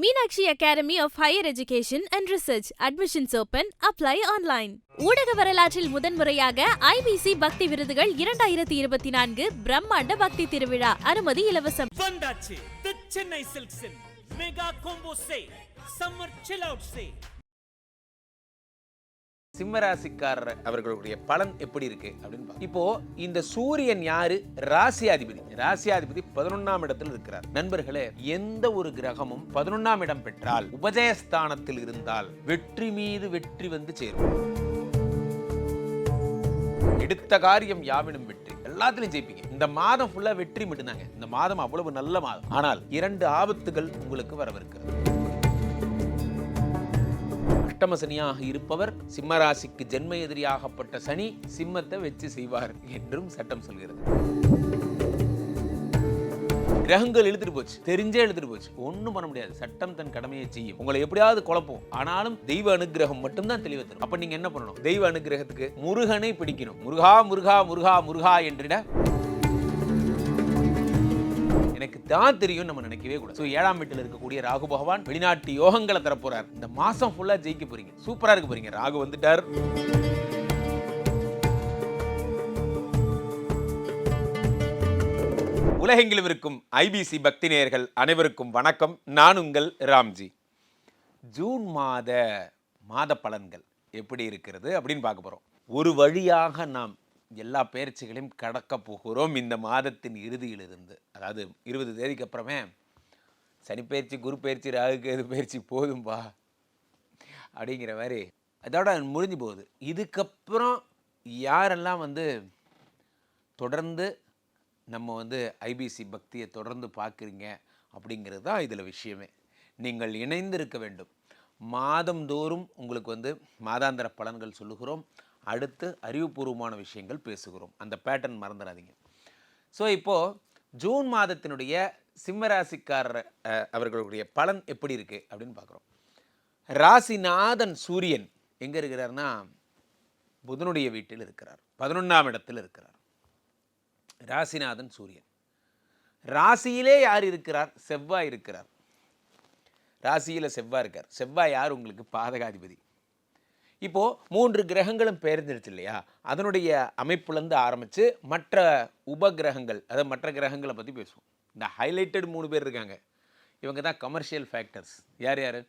Meenakshi academy of higher education and research. Admissions open apply online ஊடக வரலாற்றில் முதன்முறையாக IBC பக்தி விருதுகள் இரண்டாயிரத்தி இருபத்தி நான்கு பிரம்மாண்ட பக்தி திருவிழா. அனுமதி இலவசம். Chennai சில்க்ஸின் mega combo say summer chill out say சிம்மராசிக்காரர் அவர்களுடைய பலன் எப்படி இருக்கு அப்படின்னு இப்போ இந்த சூரியன் யாரு? ராசியாதிபதி. ராசியாதிபதி பதினொன்னாம் இடத்தில் இருக்கிறார். நண்பர்களே எந்த ஒரு கிரகமும் பதினொன்னாம் இடம் பெற்றால் உபஜயஸ்தானத்தில் இருந்தால் வெற்றி மீது வெற்றி வந்து சேரும். எடுத்த காரியம் யாவினும் வெற்றி. எல்லாத்துலயும் ஜெயிப்பீங்க. இந்த மாதம் ஃபுல்லா வெற்றி மட்டும்தாங்க. இந்த மாதம் அவ்வளவு நல்ல மாதம். ஆனால் இரண்டு ஆபத்துகள் உங்களுக்கு வரவிருக்கிறது. அஷ்டம சனியாக இருப்பவர் சிம்மராசிக்கு ஜென்ம எதிரியாகப்பட்ட சனி சிம்மத்தை வச்சு செய்வார் என்றும் சட்டம் சொல்கிறது. கிரகங்கள் எழுதிட்டு போச்சு தெரிஞ்சே எழுதிட்டு போச்சு. ஒன்றும் பண்ண முடியாது. சட்டம் தன் கடமையை செய்யும். உங்களை எப்படியாவது குழப்பம். ஆனாலும் தெய்வ அனுகிரகம் மட்டும்தான் தெளிவு தரும். அப்ப நீங்க என்ன பண்ணணும்? தெய்வ அனுகிரகத்துக்கு முருகனை பிடிக்கணும். முருகா முருகா முருகா முருகா என்றிட தான் தெரியும் நம்ம நினைக்கவே கூடாது. ஸோ ஏழாம் வீட்டில் இருக்கக்கூடிய ராகு பகவான் வெளிநாட்டு யோகங்களை தரப்போறார் இந்த மாசம் ஃபுல்லாக ஜெயிக்க போறீங்க. சூப்பராக இருக்க போறீங்க. ராகு வந்துட்டார். உலகெங்கிலும் இருக்கும் ஐபிசி பக்தி நேயர்கள் அனைவருக்கும் வணக்கம். நான் உங்கள் ராம்ஜி. ஜூன் மாத மாத பலன்கள் எப்படி இருக்கிறது அப்படின்னு பார்க்க போகிறோம் ஒரு வழியாக நாம் எல்லா பயிற்சிகளையும் கடக்க போகிறோம் இந்த மாதத்தின் இறுதியிலிருந்து. அதாவது இருபது தேதிக்கு அப்புறமே சனிப்பயிற்சி குரு பயிற்சி ராகு எது பயிற்சி போதும்பா அப்படிங்கிற மாதிரி. அதோட முடிஞ்சு போகுது. இதுக்கப்புறம் யாரெல்லாம் வந்து தொடர்ந்து நம்ம வந்து ஐபிசி பக்தியை தொடர்ந்து பார்க்குறீங்க அப்படிங்கிறது தான் இதில் விஷயமே. நீங்கள் இணைந்து இருக்க வேண்டும். மாதந்தோறும் உங்களுக்கு வந்து மாதாந்திர பலன்கள் சொல்லுகிறோம். அடுத்து அறிவுபூர்வமான விஷயங்கள் பேசுகிறோம். அந்த பேட்டர்ன் மறந்துடாதீங்க. ஸோ இப்போது ஜூன் மாதத்தினுடைய சிம்மராசிக்காரர் அவர்களுடைய பலன் எப்படி இருக்குது அப்படின்னு பார்க்குறோம். ராசிநாதன் சூரியன் எங்கே இருக்கிறார்னா புதனுடைய வீட்டில் இருக்கிறார். பதினொன்றாம் இடத்தில் இருக்கிறார். ராசிநாதன் சூரியன். ராசியிலே யார் இருக்கிறார்? செவ்வாய் இருக்கிறார். ராசியில் செவ்வாய் இருக்கார். செவ்வாய் யார்? உங்களுக்கு பாதகாதிபதி. இப்போது மூன்று கிரகங்களும் பெயர்ந்துடுச்சு இல்லையா? அதனுடைய அமைப்புலேருந்து ஆரம்பித்து மற்ற உபகிரகங்கள் அதாவது மற்ற கிரகங்களை பற்றி பேசுவோம். இந்த ஹைலைட்டட் மூணு பேர் இருக்காங்க. இவங்க தான் கமர்ஷியல் ஃபேக்டர்ஸ் யார் யார்?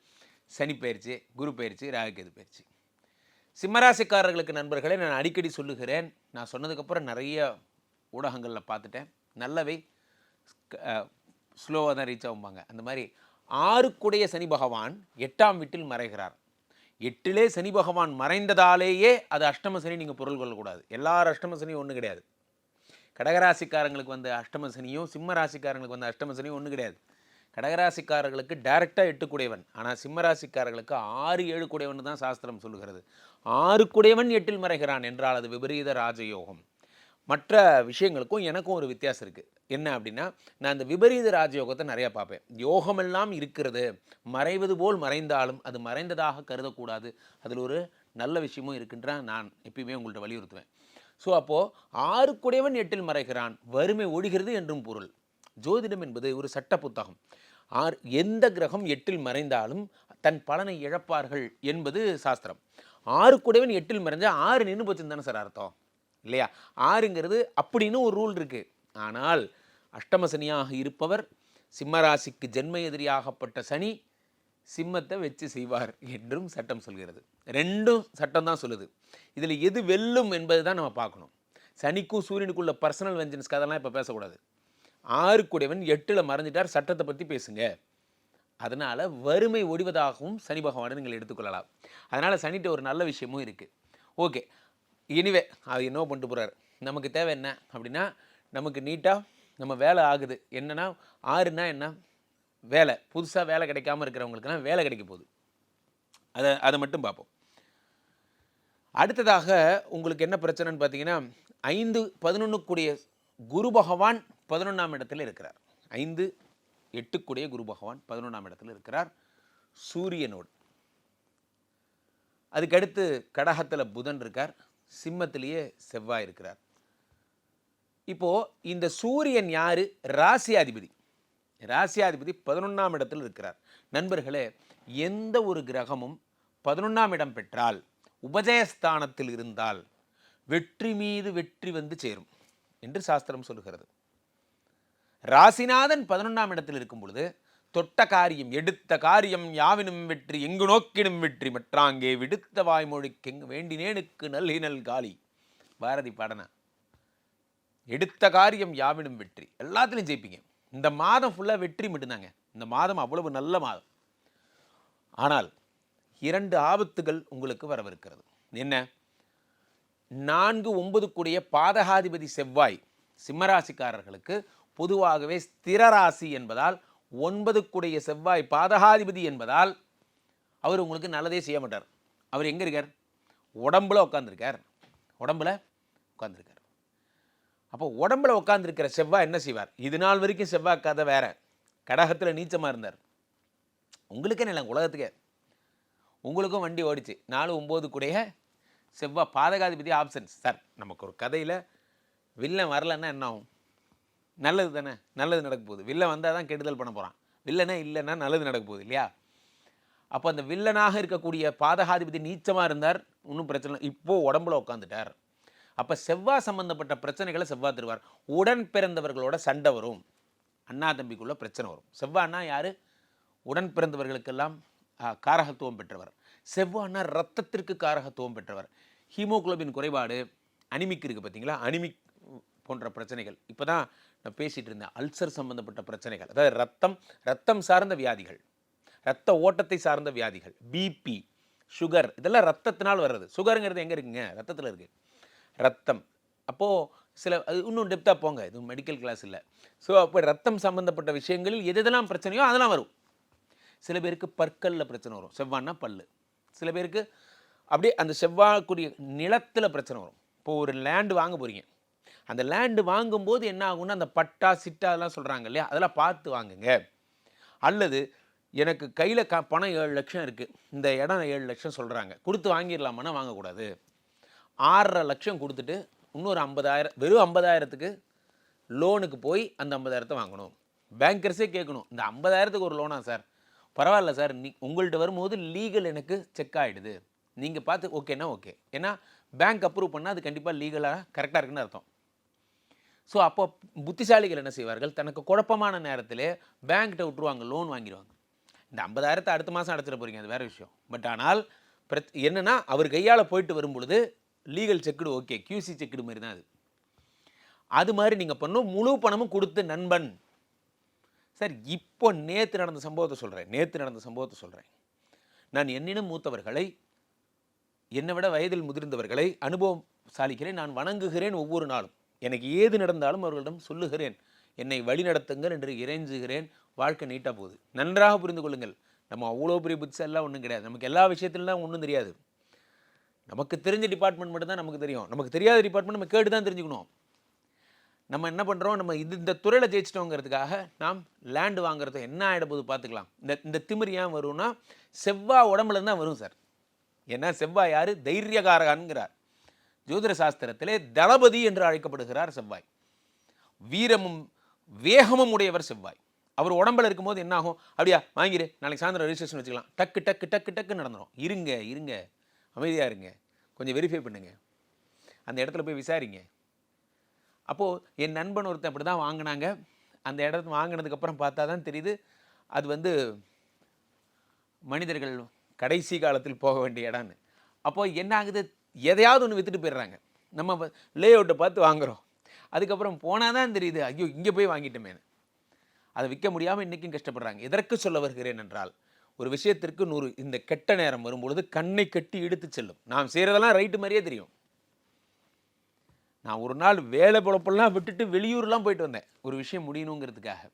சனி பயிற்சி குரு பயிற்சி ராகுகேது பயிற்சி. சிம்மராசிக்காரர்களுக்கு நண்பர்களே நான் அடிக்கடி சொல்லுகிறேன் நான் சொன்னதுக்கப்புறம் நிறைய ஊடகங்களில் பார்த்துட்டேன். நல்லவை ஸ்லோவாக தான் ரீச் ஆகும்பாங்க. அந்த மாதிரி ஆறுக்குடைய சனி பகவான் எட்டாம் வீட்டில் மறைகிறார். எட்டிலே சனி பகவான் மறைந்ததாலேயே அது அஷ்டம சனி நீங்கள் பொருள் கொள்ளக்கூடாது. எல்லார் அஷ்டம சனியும் ஒன்றும் கிடையாது. கடகராசிக்காரங்களுக்கு வந்த அஷ்டம சனியும் சிம்ம ராசிக்காரங்களுக்கு வந்த அஷ்டம சனியும் ஒன்றும் கிடையாது. கடகராசிக்காரர்களுக்கு டைரெக்டாக எட்டுக்குடையவன் ஆனால் சிம்மராசிக்காரர்களுக்கு ஆறு ஏழு குடையவன் தான் சாஸ்திரம் சொல்லுகிறது. ஆறு குடையவன் எட்டில் மறைகிறான் என்றால் அது விபரீத ராஜயோகம். மற்ற விஷயங்களுக்கும் எனக்கும் ஒரு வித்தியாசம் இருக்குது என்ன அப்படின்னா நான் இந்த விபரீத ராஜயோகத்தை நிறையா பார்ப்பேன். யோகமெல்லாம் இருக்கிறது. மறைவது போல் மறைந்தாலும் அது மறைந்ததாக கருதக்கூடாது. அதில் ஒரு நல்ல விஷயமும் இருக்குன்ற நான் எப்பயுமே உங்கள்கிட்ட வலியுறுத்துவேன். ஸோ அப்போது ஆறுக்குடையவன் எட்டில் மறைகிறான். வறுமை ஒழிகிறது என்றும் பொருள். ஜோதிடம் என்பது ஒரு சட்ட புத்தகம். ஆர் எந்த கிரகம் எட்டில் மறைந்தாலும் தன் பலனை இழப்பார்கள் என்பது சாஸ்திரம். ஆறுக்குடையவன் எட்டில் மறைஞ்சா ஆறு நின்று போச்சுன்னு தானே சார் அர்த்தம். இல்லையா? ஆறுங்கிறது அப்படின்னு ஒரு ரூல் இருக்குது ஆனால் அஷ்டம சனியாக இருப்பவர் சிம்மராசிக்கு ஜென்ம எதிரியாகப்பட்ட சனி சிம்மத்தை வச்சு செய்வார் என்றும் சட்டம் சொல்கிறது. ரெண்டும் சட்டம் தான் சொல்லுது. இதில் எது வெல்லும் என்பது தான் நம்ம பார்க்கணும். சனிக்கும் சூரியனுக்குள்ள பர்சனல் வெஞ்சன்ஸ் கதெல்லாம் இப்போ பேசக்கூடாது. ஆறுக்குடையவன் எட்டில் மறைஞ்சிட்டார் சட்டத்தை பற்றி பேசுங்க. அதனால் வறுமை ஒடிவதாகவும் சனி பகவானை நீங்கள் எடுத்துக்கொள்ளலாம். அதனால் சனிட்ட ஒரு நல்ல விஷயமும் இருக்குது ஓகே. எனிவே அது என்ன பண்ணிட்டு போகிறார் நமக்கு தேவை என்ன அப்படின்னா நமக்கு நீட்டாக நம்ம வேலை ஆகுது. என்னென்னா ஆறுனா என்ன? வேலை. புதுசாக வேலை கிடைக்காம இருக்கிறவங்களுக்குனா வேலை கிடைக்க போகுது. அதை அதை மட்டும் பார்ப்போம். அடுத்ததாக உங்களுக்கு என்ன பிரச்சனைன்னு பார்த்தீங்கன்னா ஐந்து பதினொன்றுக்குடைய குரு பகவான் பதினொன்றாம் இடத்துல இருக்கிறார். ஐந்து எட்டுக்குடைய குரு பகவான் பதினொன்றாம் இடத்துல இருக்கிறார். சூரியனோடு. அதுக்கடுத்து கடகத்தில் புதன் இருக்கார். சிம்மத்திலேயே செவ்வாய் இருக்கிறார். இப்போ இந்த சூரியன் யார்? ராசியாதிபதி. ராசியாதிபதி பதினொன்றாம் இடத்தில் இருக்கிறார். நண்பர்களே எந்த ஒரு கிரகமும் பதினொன்றாம் இடம் பெற்றால் உபஜயஸ்தானத்தில் இருந்தால் வெற்றி மீது வெற்றி வந்து சேரும் என்று சாஸ்திரம் சொல்லுகிறது ராசிநாதன் பதினொன்றாம் இடத்தில் இருக்கும் பொழுது தொட்ட காரியம் எடுத்த காரியம் யாவினும் வெற்றி எங்கு நோக்கினும் வெற்றி மற்றாங்கே விடுத்த வாய்மொழிக்கு வேண்டினேனுக்கு நல்லினல் காலி. பாரதி பாடனா எடுத்த காரியம் யாவினும் வெற்றி? எல்லாத்துலையும் ஜெயிப்பீங்க. இந்த மாதம் ஃபுல்லாக வெற்றி மட்டும்தாங்க. இந்த மாதம் அவ்வளவு நல்ல மாதம். ஆனால் இரண்டு ஆபத்துகள் உங்களுக்கு வரவிருக்கிறது. என்ன? நான்கு ஒன்பது கூடிய பாதகாதிபதி செவ்வாய் சிம்மராசிக்காரர்களுக்கு பொதுவாகவே ஸ்திரராசி என்பதால் ஒன்பது கூடிய செவ்வாய் பாதகாதிபதி என்பதால் அவர் உங்களுக்கு நல்லதே செய்ய மாட்டார். அவர் எங்கே இருக்கார்? உடம்புல உட்காந்துருக்கார் உடம்புல உட்காந்துருக்கார் அப்போ உடம்புல உட்காந்துருக்கிற செவ்வாய் என்ன செய்வார்? இது நாள் வரைக்கும் செவ்வாய் கதை வேற. கடகத்தில் நீச்சமாக இருந்தார். உங்களுக்கே இல்லை உலகத்துக்கே. உங்களுக்கும் வண்டி ஓடிச்சு. நாலு ஒம்பது கூடைய செவ்வாய் பாதகாதிபதி ஆப்ஷன்ஸ் சார் நமக்கு ஒரு கதையில் வில்லன் வரலன்னா என்ன ஆகும்? நல்லது தானே? நல்லது நடக்க போகுது. வில்லன் வந்தால் தான் கெடுதல் பண்ண போகிறான் வில்லனே இல்லைன்னா நல்லது நடக்க போகுது இல்லையா? அப்போ அந்த வில்லனாக இருக்கக்கூடிய பாதகாதிபதி நீச்சமாக இருந்தார். ஒன்றும் பிரச்சனை இல்லை. இப்போது உடம்புல உட்காந்துட்டார் அப்போ செவ்வாய் சம்மந்தப்பட்ட பிரச்சனைகளை செவ்வாய் தருவார். உடன் பிறந்தவர்களோட சண்டை வரும். அண்ணா தம்பிக்குள்ள பிரச்சனை வரும். செவ்வாய்னா யார்? உடன் பிறந்தவர்களுக்கெல்லாம் காரகத்துவம் பெற்றவர். செவ்வாய்னா ரத்தத்திற்கு காரகத்துவம் பெற்றவர். ஹீமோகுளோபின் குறைபாடு அனிமிக் இருக்குது பார்த்தீங்களா அனிமிக் போன்ற பிரச்சனைகள். இப்போ தான் நான் பேசிகிட்டு இருந்தேன். அல்சர் சம்மந்தப்பட்ட பிரச்சனைகள். அதாவது ரத்தம் ரத்தம் சார்ந்த வியாதிகள். ரத்த ஓட்டத்தை சார்ந்த வியாதிகள். பிபி சுகர் இதெல்லாம் ரத்தத்தினால் வர்றது. சுகருங்கிறது எங்கே இருக்குங்க? ரத்தத்தில் இருக்குது ரத்தம். அப்போது சில அது இன்னும் டெப்த்தாக போங்க இது மெடிக்கல் கிளாஸ் இல்லை. ஸோ அப்போ ரத்தம் சம்மந்தப்பட்ட விஷயங்களில் எது எதெல்லாம் பிரச்சனையோ அதெல்லாம் வரும். சில பேருக்கு பற்களில் பிரச்சனை வரும். செவ்வான்னா பல்லு. சில பேருக்கு அப்படியே அந்த செவ்வாய்க்குரிய நிலத்தில் பிரச்சனை வரும். இப்போது ஒரு லேண்டு வாங்க போகிறீங்க அந்த லேண்டு வாங்கும்போது என்ன ஆகும்னா அந்த பட்டா சிட்டா அதெல்லாம் சொல்கிறாங்க இல்லையா? அதெல்லாம் பார்த்து வாங்குங்க. அல்லது எனக்கு கையில் க பணம் ஏழு லட்சம் இருக்குது இந்த இடம் ஏழு லட்சம் சொல்கிறாங்க கொடுத்து வாங்கிடலாமான்னா வாங்கக்கூடாது. ஆறரை லட்சம் கொடுத்துட்டு இன்னொரு ஐம்பதாயிரம் வெறும் ஐம்பதாயிரத்துக்கு லோனுக்கு போய் அந்த ஐம்பதாயிரத்தை வாங்கணும். பேங்கர்ஸே கேட்கணும் இந்த ஐம்பதாயிரத்துக்கு ஒரு லோனா சார்? பரவாயில்ல சார் நீ உங்கள்கிட்ட வரும்போது லீகல் எனக்கு செக் ஆகிடுது நீங்கள் பார்த்து ஓகேன்னா ஓகே. ஏன்னா பேங்க் அப்ரூவ் பண்ணால் அது கண்டிப்பாக லீகலாக கரெக்டாக இருக்குன்னு அர்த்தம். ஸோ அப்போ புத்திசாலிகள் என்ன செய்வார்கள்? தனக்கு குழப்பமான நேரத்திலே பேங்க்கிட்ட விட்டுருவாங்க லோன் வாங்கிடுவாங்க. இந்த ஐம்பதாயிரத்தை அடுத்த மாதம் அடைச்சிட போகிறீங்க அது வேறு விஷயம். பட் ஆனால் பிரச் என்னென்னா அவர் கையால் போயிட்டு வரும்பொழுது legal checked okay Q C checked மாதிரி தான் அது. அது மாதிரி நீங்கள் பண்ணும் முழு பணமும் கொடுத்து நண்பன். சார் இப்போ நேற்று நடந்த சம்பவத்தை சொல்கிறேன் நேற்று நடந்த சம்பவத்தை சொல்கிறேன் நான் என்னிடம் மூத்தவர்களை என்னை விட வயதில் முதிர்ந்தவர்களை அனுபவம் சாலிக்கிறேன் நான் வணங்குகிறேன் ஒவ்வொரு நாளும். எனக்கு ஏது நடந்தாலும் அவர்களிடம் சொல்லுகிறேன். என்னை வழிநடத்துங்கள் என்று இறைஞ்சுகிறேன். வாழ்க்கை நீட்டாக போகுது. நன்றாக புரிந்து கொள்ளுங்கள். நம்ம அவ்வளோ பெரிய புத்திசெல்லாம் ஒன்றும் கிடையாது. நமக்கு எல்லா விஷயத்துலலாம் ஒன்றும் தெரியாது. நமக்கு தெரிஞ்ச டிபார்ட்மெண்ட் மட்டும் தான் நமக்கு தெரியும். நமக்கு தெரியாத டிபார்ட்மெண்ட் நம்ம கேட்டு தான் தெரிஞ்சுக்கணும். நம்ம என்ன பண்ணுறோம் நம்ம இது இந்த துறையில் ஜெயிச்சிட்டோங்கிறதுக்காக நாம் லேண்டு வாங்குறது என்ன ஆகிட போது பார்த்துக்கலாம். இந்த இந்த திமிர் ஏன் வரும்னா செவ்வாய் உடம்புல தான் வரும் சார். ஏன்னா செவ்வாய் யார்? தைரியகாரகான்கிறார் ஜோதிட சாஸ்திரத்திலே தளபதி என்று அழைக்கப்படுகிறார் செவ்வாய். வீரமும் வேகமும் உடையவர் செவ்வாய். அவர் உடம்புல இருக்கும்போது என்ன ஆகும்? அப்படியா வாங்கிடு நாளைக்கு சாயந்தரம் ரெஜிஸ்ட்ரேஷன் வச்சுக்கலாம். டக்கு டக்கு டக்கு டக்கு நடந்துடும் இருங்க இருங்க. அமைதியாக இருங்க. கொஞ்சம் வெரிஃபை பண்ணுங்க. அந்த இடத்துல போய் விசாரிங்க. அப்போது என் நண்பன் ஒருத்தன் அப்படி தான் வாங்கினாங்க. அந்த இடத்து வாங்கினதுக்கப்புறம் பார்த்தா தான் தெரியுது. அது வந்து மனிதர்கள் கடைசி காலத்தில் போக வேண்டிய இடம்னு. அப்போது என்ன ஆகுது? எதையாவது ஒன்று விற்றுட்டு போயிடுறாங்க. நம்ம லே அவுட்டை பார்த்து வாங்குகிறோம் அதுக்கப்புறம் போனால் தான் தெரியுது ஐயோ இங்கே போய் வாங்கிட்டோமேன்னு. அதை விற்க முடியாமல் இன்றைக்கும் கஷ்டப்படுறாங்க. எதற்கு சொல்ல வருகிறேன் என்றால் ஒரு விஷயத்திற்கு நூறு இந்த கெட்ட நேரம் வரும்பொழுது கண்ணை கட்டி இழுத்து செல்லும். நாம் செய்கிறதெல்லாம் ரைட்டு மாதிரியே தெரியும். நான் ஒரு நாள் வேலை பொழப்பெல்லாம் விட்டுட்டு வெளியூர்லாம் போயிட்டு வந்தேன். ஒரு விஷயம் முடியணுங்கிறதுக்காக.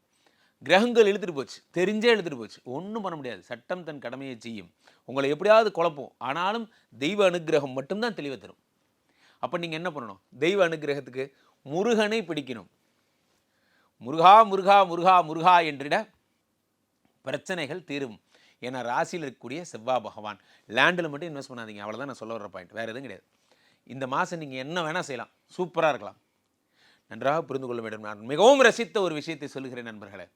கிரகங்கள் இழுத்துட்டு போச்சு. தெரிஞ்சே இழுத்துட்டு போச்சு. ஒன்றும் பண்ண முடியாது. சட்டம் தன் கடமையை செய்யும். உங்களை எப்படியாவது குழப்பம் ஆனாலும் தெய்வ அனுக்கிரகம் மட்டும்தான் தெளிவை தரும். அப்போ நீங்கள் என்ன பண்ணணும்? தெய்வ அனுக்கிரகத்துக்கு முருகனை பிடிக்கணும். முருகா முருகா முருகா முருகா என்றிட பிரச்சனைகள் தீரும். ஏன்னா ராசியில் இருக்கக்கூடிய செவ்வாய் பகவான். லேண்டில் மட்டும் இன்வெஸ்ட் பண்ணாதீங்க. அவ்வளோதான் நான் சொல்ல வர பாயிண்ட் வேறு எதுவும் கிடையாது. இந்த மாதம் நீங்கள் என்ன வேணால் செய்யலாம். சூப்பராக இருக்கலாம். நன்றாக புரிந்து கொள்ள வேண்டும். நான் மிகவும் ரசித்த ஒரு விஷயத்தை சொல்லுகிறேன் நண்பர்களே.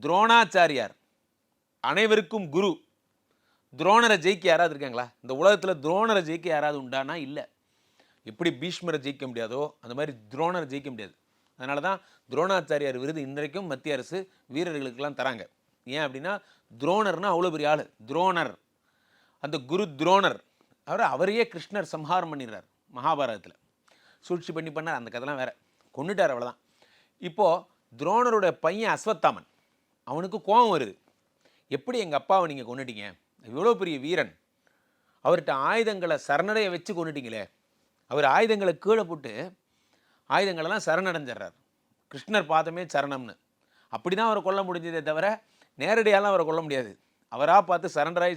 துரோணாச்சாரியார். அனைவருக்கும் குரு. துரோணரை ஜெயிக்க யாராவது இருக்காங்களா? இந்த உலகத்தில் துரோணரை ஜெயிக்க யாராவது உண்டானா? இல்லை. எப்படி பீஷ்மரை ஜெயிக்க முடியாதோ அந்த மாதிரி துரோணரை ஜெயிக்க முடியாது. அதனால தான் துரோணாச்சாரியார் விருது இன்றைக்கும் மத்திய அரசு வீரர்களுக்கெல்லாம் தராங்க. ஏன் அப்படின்னா துரோணர்னா அவ்வளோ பெரிய ஆள். துரோணர். அந்த குரு துரோணர். அவர் அவரையே கிருஷ்ணர் சம்ஹாரம் பண்ணிடுறார் மகாபாரதத்தில். சூழ்ச்சி பண்ணி பண்ணார். அந்த கதைலாம் வேற. கொண்டுட்டார் அவ்வளோதான் இப்போது துரோணரோட பையன் அஸ்வத்தாமன். அவனுக்கு கோபம் வருது. எப்படி எங்கள் அப்பாவை நீங்கள் கொண்டுட்டீங்க இவ்வளோ பெரிய வீரன். அவர்கிட்ட ஆயுதங்களை சரணடைய வச்சு கொண்டுட்டீங்களே அவர் ஆயுதங்களை கீழே போட்டு ஆயுதங்களெல்லாம் சரணடைஞ்சிடுறார். கிருஷ்ணர் பாதமே சரணம்னு. அப்படி தான் அவரை கொல்ல முடிஞ்சதே தவிர நேரடியாலாம் அவரை கொல்ல முடியாது. அவராக பார்த்து சரண்டராகி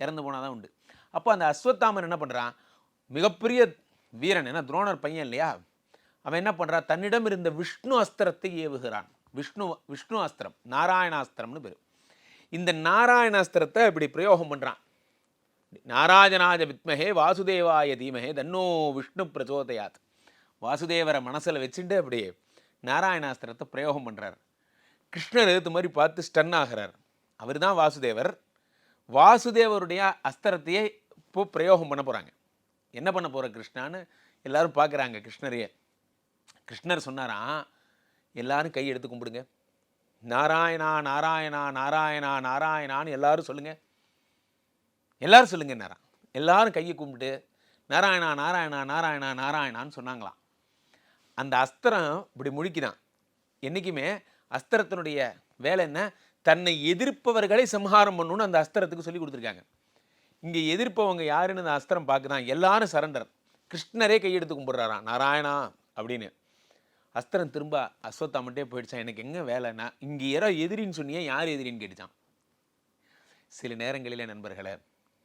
இறந்து போனால் தான் உண்டு. அப்போ அந்த அஸ்வத்தாமன் என்ன பண்ணுறான் மிகப்பெரிய வீரன் ஏன்னா துரோணர் பையன் இல்லையா? அவன் என்ன பண்ணுறான் தன்னிடம் இருந்த விஷ்ணு அஸ்திரத்தை ஏவுகிறான். விஷ்ணு விஷ்ணு அஸ்திரம் நாராயணாஸ்திரம்னு பேர். இந்த நாராயணாஸ்திரத்தை இப்படி பிரயோகம் பண்ணுறான் நாராஜனாஜ வித்மகே வாசுதேவாய தீமகே தன்னோ விஷ்ணு பிரச்சோதயாத். வாசுதேவரை மனசில் வச்சுட்டு அப்படியே நாராயணாஸ்திரத்தை பிரயோகம் பண்ணுறாரு கிருஷ்ணர் இது மாதிரி பார்த்து ஸ்டன் ஆகிறார். அவர் தான் வாசுதேவர். வாசுதேவருடைய அஸ்திரத்தையே இப்போ பிரயோகம் பண்ண போகிறாங்க என்ன பண்ண போகிற கிருஷ்ணான்னு எல்லோரும் பார்க்குறாங்க கிருஷ்ணரையே. கிருஷ்ணர் சொன்னாராம் எல்லாரும் கை எடுத்து கும்பிடுங்க. நாராயணா நாராயணா நாராயணா நாராயணான்னு எல்லாரும் சொல்லுங்கள் எல்லாரும் சொல்லுங்க நேரம் எல்லாரும் கையை கும்பிட்டு நாராயணா நாராயணா நாராயணா நாராயணான்னு சொன்னாங்களாம். அந்த அஸ்திரம் இப்படி முழிக்குதான். என்றைக்குமே அஸ்திரத்தினுடைய வேலை என்ன? தன்னை எதிர்ப்பவர்களை சம்ஹாரம் பண்ணணும்னு அந்த அஸ்திரத்துக்கு சொல்லி கொடுத்துருக்காங்க. இங்கே எதிர்ப்பவங்க யாருன்னு அந்த அஸ்திரம் பார்க்குதான் எல்லாரும் சரண்டர். கிருஷ்ணரே கையெடுத்து கும்பிட்றாராம் நாராயணா அப்படின்னு. அஸ்திரம் திரும்ப அஸ்வத்தாமட்டே போயிடுச்சான் எனக்கு எங்கே வேலைன்னா இங்கே யாரோ எதிரின்னு சொன்னியே யார் எதிரின்னு கேட்டுச்சான் சில நேரங்களில் நண்பர்களே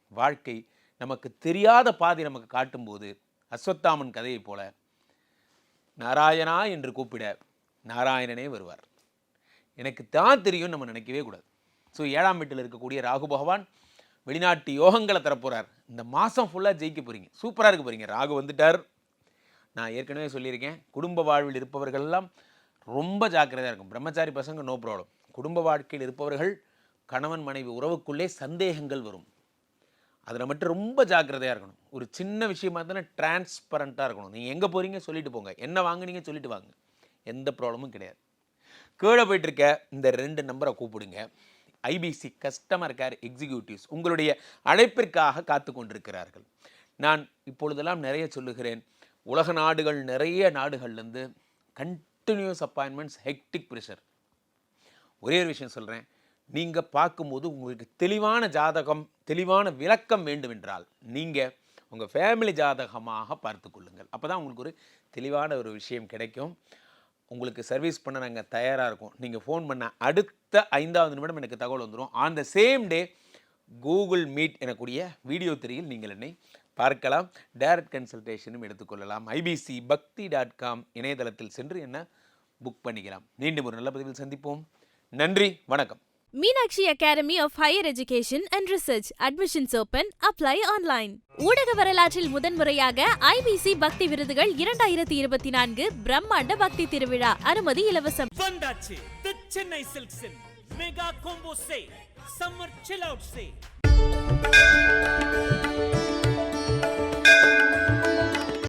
வாழ்க்கை நமக்கு தெரியாத பாதை நமக்கு காட்டும்போது அஸ்வத்தாமன் கதையைப் போல நாராயணா என்று கூப்பிட நாராயணனே வருவார். எனக்கு தான் தெரியும் நம்ம நினைக்கவே கூடாது. ஸோ ஏழாம் வீட்டில் இருக்கக்கூடிய ராகு பகவான் வெளிநாட்டு யோகங்களை தரப்போகிறார் இந்த மாதம் ஃபுல்லாக ஜெயிக்க போகிறீங்க சூப்பராக இருக்க போகிறீங்க ராகு வந்துட்டார். நான் ஏற்கனவே சொல்லியிருக்கேன். குடும்ப வாழ்வில் இருப்பவர்கள்லாம் ரொம்ப ஜாக்கிரதையாக இருக்கும். பிரம்மச்சாரி பசங்க நோ ப்ராப்ளம் குடும்ப வாழ்க்கையில் இருப்பவர்கள் கணவன் மனைவி உறவுக்குள்ளே சந்தேகங்கள் வரும். அதில் மட்டும் ரொம்ப ஜாக்கிரதையாக இருக்கணும். ஒரு சின்ன விஷயமா தானே டிரான்ஸ்பரண்ட்டாக இருக்கணும். நீங்கள் எங்கே போகிறீங்க சொல்லிட்டு போங்க. என்ன வாங்குனீங்க சொல்லிட்டு வாங்க. எந்த ப்ராப்ளமும் கிடையாது. கீழே போயிட்டு இருக்க இந்த ரெண்டு நம்பரை கூப்பிடுங்க. ஐபிசி கஸ்டமர் கேர் எக்ஸிக்யூட்டிவ்ஸ் உங்களுடைய அழைப்பிற்காக காத்து கொண்டிருக்கிறார்கள். நான் இப்பொழுதெல்லாம் நிறைய சொல்லுகிறேன். உலக நாடுகள் நிறைய நாடுகள்லேருந்து கண்டினியூஸ் அப்பாயின்மெண்ட்ஸ் ஹெக்டிக் ப்ரெஷர் ஒரே ஒரு விஷயம் சொல்கிறேன் நீங்கள் பார்க்கும்போது உங்களுக்கு தெளிவான ஜாதகம் தெளிவான விளக்கம் வேண்டுமென்றால் நீங்கள் உங்கள் ஃபேமிலி ஜாதகமாக பார்த்து கொள்ளுங்கள். அப்போ தான் உங்களுக்கு ஒரு தெளிவான ஒரு விஷயம் கிடைக்கும். உங்களுக்கு சர்வீஸ் பண்ண நாங்கள் தயாராக இருக்கோம். நீங்கள் ஃபோன் பண்ண அடுத்த ஐந்தாவது நிமிடம் எனக்கு தகவல் வந்துடும் on the same day Google meet எனக்கூடிய video திரையில் நீங்கள் என்னை பார்க்கலாம். டைரக்ட் கன்சல்டேஷனும் எடுத்துக்கொள்ளலாம். ஐபிசி பக்தி டாட் காம் இணையதளத்தில் சென்று என்ன புக் பண்ணிக்கலாம். மீண்டும் ஒரு நல்ல பதிவில் சந்திப்போம். நன்றி. வணக்கம். Meenakshi academy of higher education and research. Admissions open apply online ஊடக வரலாற்றில் முதன்முறையாக ஐபிசி பக்தி விருதுகள் இரண்டாயிரத்தி இருபத்தி நான்கு பிரம்மாண்ட பக்தி திருவிழா. அனுமதி இலவசம். வந்தாச்சு. The Chennai சில்க்ஸின் mega combo say summer chill out say